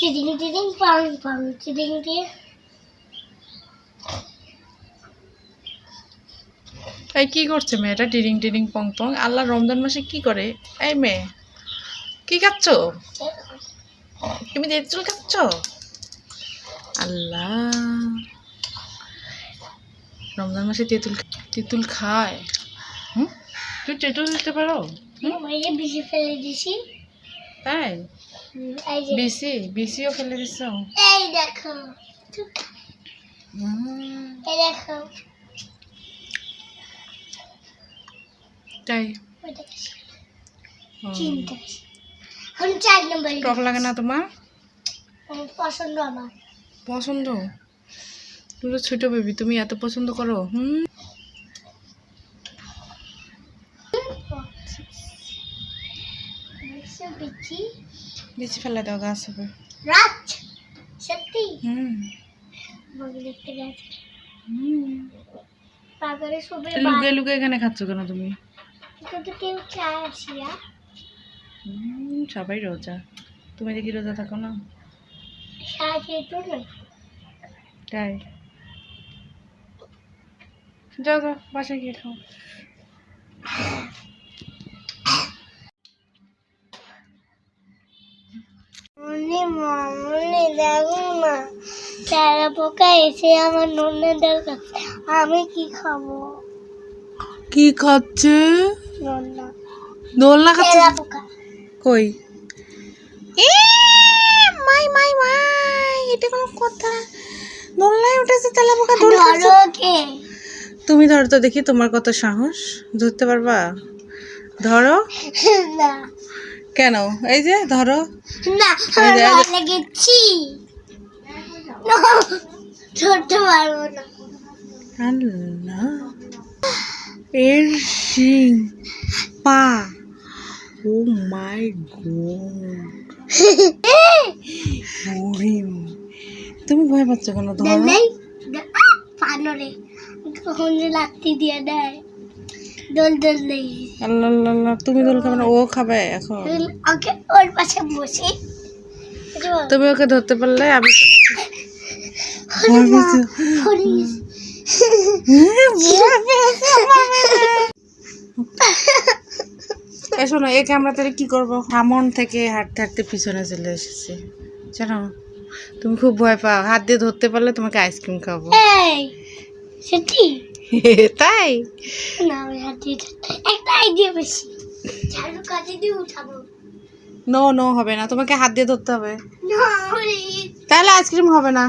Seeding seeding পাং পাং seeding দিয়ে এই কি করছে মেয়েটা টিরিং টিরিং পং পং। আল্লাহ রমজান মাসে কি করে? এই মেয়ে কি খাচ্ছ? তুমি তেঁতুল খাচ্ছ? আল্লাহ। রমজান মাসে তেঁতুল তেঁতুল খায়। হুম? তুই তেঁতুল দিতে পারো? হুম? বেশি ফেলে দিছি। তাই? বিসি বিসিও ফেলে দিচ্ছ এই দেখো। এই দেখো। তাই? টক লাগে না তোমার? পছন্দ আমার। পছন্দ? তুমি তো ছোট বেবি তুমি এত পছন্দ করো হুম? বিচি ফেলে দাও গাছ হবে। রাত সত্যি? হুম। হুম। সবে লুকে লুকে এখানে খাচ্ছ কেন তুমি? কিন্তু কেউ চায় আসিয়া সবাই রোজা। তুমি দেখি রোজা থাকো না? তাই। যাও যাও বাসায় গিয়ে খাও। মনে মনে দেখো না চারা পোকা এসে আমার নন্নের দরকার। আমি কি খাব? কি খাচ্ছে? নন্না। দোলনা চারা পোকা। কই? এ মাই মাই মাই এটা কোনো কথা। দোলনায় উঠেছে তেলা পোকা দোল খাচ্ছে। ধরো কে তুমি ধরো তো দেখি তোমার কত সাহস। ধরতে পারবা? ধরো। না। কেন? এই যে ধরো। না লেগেছি। ধরতে পারব না। আল্লাহ। এর শিং। পা। Oh my god. তুমি ভয় পাচ্ছ কেন ধরো? দেখ পানরে। কখন যে লাত্তি দিয়ে দেয়। দোল দোল নেই। আল্লাহ আল্লাহ আল্লাহ তুমি দোল খাবে না ও খাবে এখন। ওকে ওর পাশে বসে। তুমি ওকে ধরতে পারলে আমি শোনো এই ক্যামেরাতে কি করব? সামন থেকে হাঁটতে হাঁটতে পিছনে চলে এসেছে। জানো তুমি খুব ভয় পাও। হাত দিয়ে ধরতে পারলে তোমাকে আইসক্রিম খাব সত্যি? তাই? না আমি হাত দিয়ে একটা আইডিয়া বেশি। ঝাড়ু কাজে দিয়ে উঠাবো। নো নো হবে না। তোমাকে হাত দিয়ে ধরতে হবে। তাহলে আইসক্রিম হবে না।